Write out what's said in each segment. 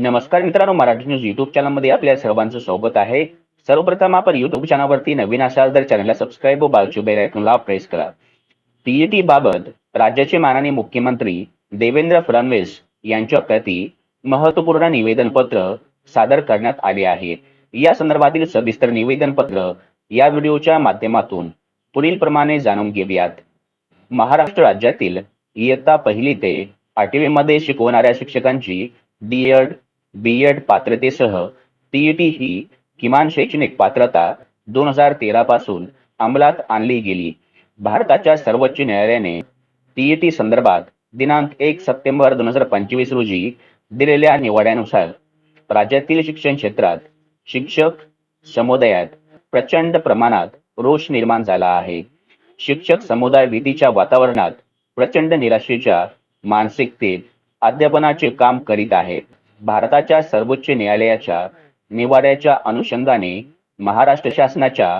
नमस्कार मित्रांनो Marathi news YouTube चॅनलमध्ये आपल्या सर्वांचं स्वागत आहे. सर्वप्रथम आपण युट्यूब चॅनलवरती नवीन असाल तर चॅनलला सबस्क्राईब व बेल आयकॉनला प्रेस करा. टीईटी बाबत राज्याचे माननीय मुख्यमंत्री देवेंद्र फडणवीस यांच्या प्रती महत्त्वपूर्ण निवेदन पत्र सादर करण्यात आले आहे. या संदर्भातील सविस्तर निवेदन पत्र या व्हिडिओच्या माध्यमातून पुढील प्रमाणे जाणून घेऊयात. महाराष्ट्र राज्यातील इयत्ता पहिली ते आठवी मध्ये शिकवणाऱ्या शिक्षकांची डीएड बी एड पात्रतेसह टीईटी ही किमान शैक्षणिक पात्रता दोन हजार तेरा पासून अंमलात आणली गेली. भारताच्या सर्वोच्च न्यायालयाने टीईटी संदर्भात दिनांक एक सप्टेंबर दोन हजार पंचवीस रोजी दिलेल्या निवाड्यानुसार राज्यातील शिक्षण क्षेत्रात शिक्षक समुदायात प्रचंड प्रमाणात रोष निर्माण झाला आहे. शिक्षक समुदाय भीतीच्या वातावरणात प्रचंड निराशेच्या मानसिकतेत अध्यापनाचे काम करीत आहे. भारताच्या सर्वोच्च न्यायालयाच्या निवाड्याच्या अनुषंगाने महाराष्ट्र शासनाच्या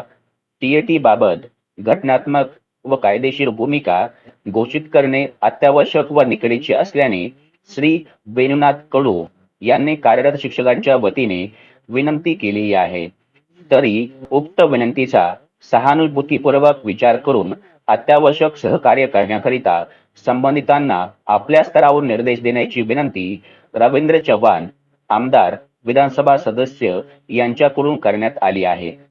टीएटी बाबत घटनात्मक व कायदेशीर भूमिका घोषित करणे अत्यावश्यक व निकडीचे असल्याने श्री वेणुनाथ कडू यांनी कार्यरत शिक्षकांच्या वतीने विनंती केली आहे. तरी उक्त विनंतीचा सहानुभूतीपूर्वक विचार करून अत्यावश्यक सहकार्य करण्याकरिता संबंधितांना आपल्या स्तरावर निर्देश देण्याची विनंती रवींद्र चव्हाण आमदार विधानसभा सदस्य यांच्याकडून करण्यात आली आहे.